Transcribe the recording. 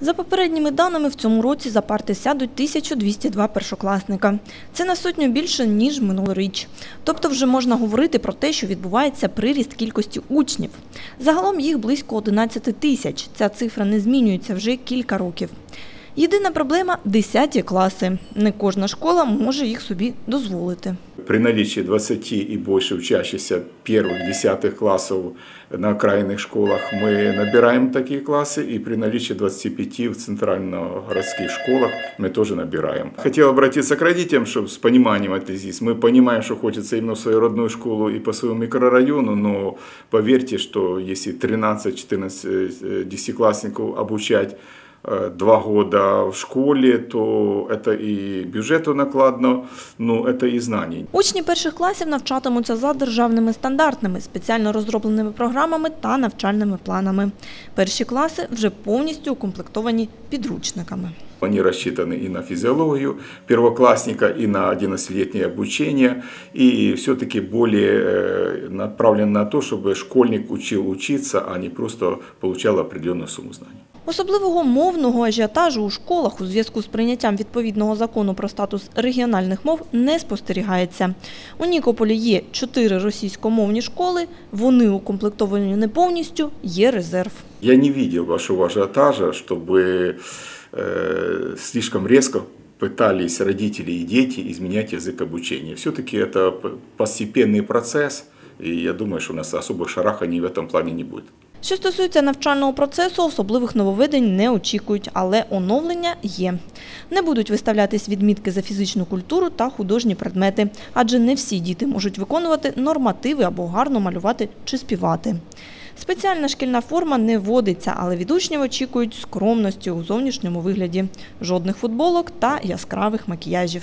За попередніми даними, в цьому році за парти сядуть 1202 першокласника. Це на сотню більше, ніж минулоріч. Тобто вже можна говорити про те, що відбувається приріст кількості учнів. Загалом їх близько 11 тисяч. Ця цифра не змінюється вже кілька років. Єдина проблема – 10 класи. Не кожна школа може їх собі дозволити. При наличии 20 и больше учащихся первых, десятых классов на окраинных школах мы набираем такие классы, и при наличии 25 в центрально-городских школах мы тоже набираем. Хотел обратиться к родителям, чтобы с пониманием отнестись. Мы понимаем, что хочется именно в свою родную школу и по своему микрорайону, но поверьте, что если 13-14 десятиклассников обучать э, два года в школе, то это и бюджету накладно, ну это и знаний. Учні перших класів навчатимуться за державними стандартами, спеціально розробленими програмами та навчальними планами. Перші класи вже повністю укомплектовані підручниками. Они рассчитаны и на физиологию первоклассника, и на 11-летнее обучение, и все-таки более э, направлены на то, чтобы школьник учил учиться, а не просто получал определенную сумму знаний. Особливого мовного ажіотажу у школах у зв'язку з прийняттям відповідного закону про статус регіональних мов не спостерігається. У Нікополі є чотири російськомовні школи, вони укомплектовані не повністю, є резерв. Я не видел вашего ажиотажа, чтобы э, слишком резко пытались родители и дети изменять язык обучения. Все-таки это п- постепенный процесс, и я думаю, что у нас особых шараханий в этом плане не будет. Що стосується навчального процесу, особливих нововведень не очікують, але оновлення є. Не будуть виставлятись відмітки за фізичну культуру та художні предмети, адже не всі діти можуть виконувати нормативи або гарно малювати чи співати. Спеціальна шкільна форма не вводиться, але від учнів очікують скромності у зовнішньому вигляді, жодних футболок та яскравих макіяжів.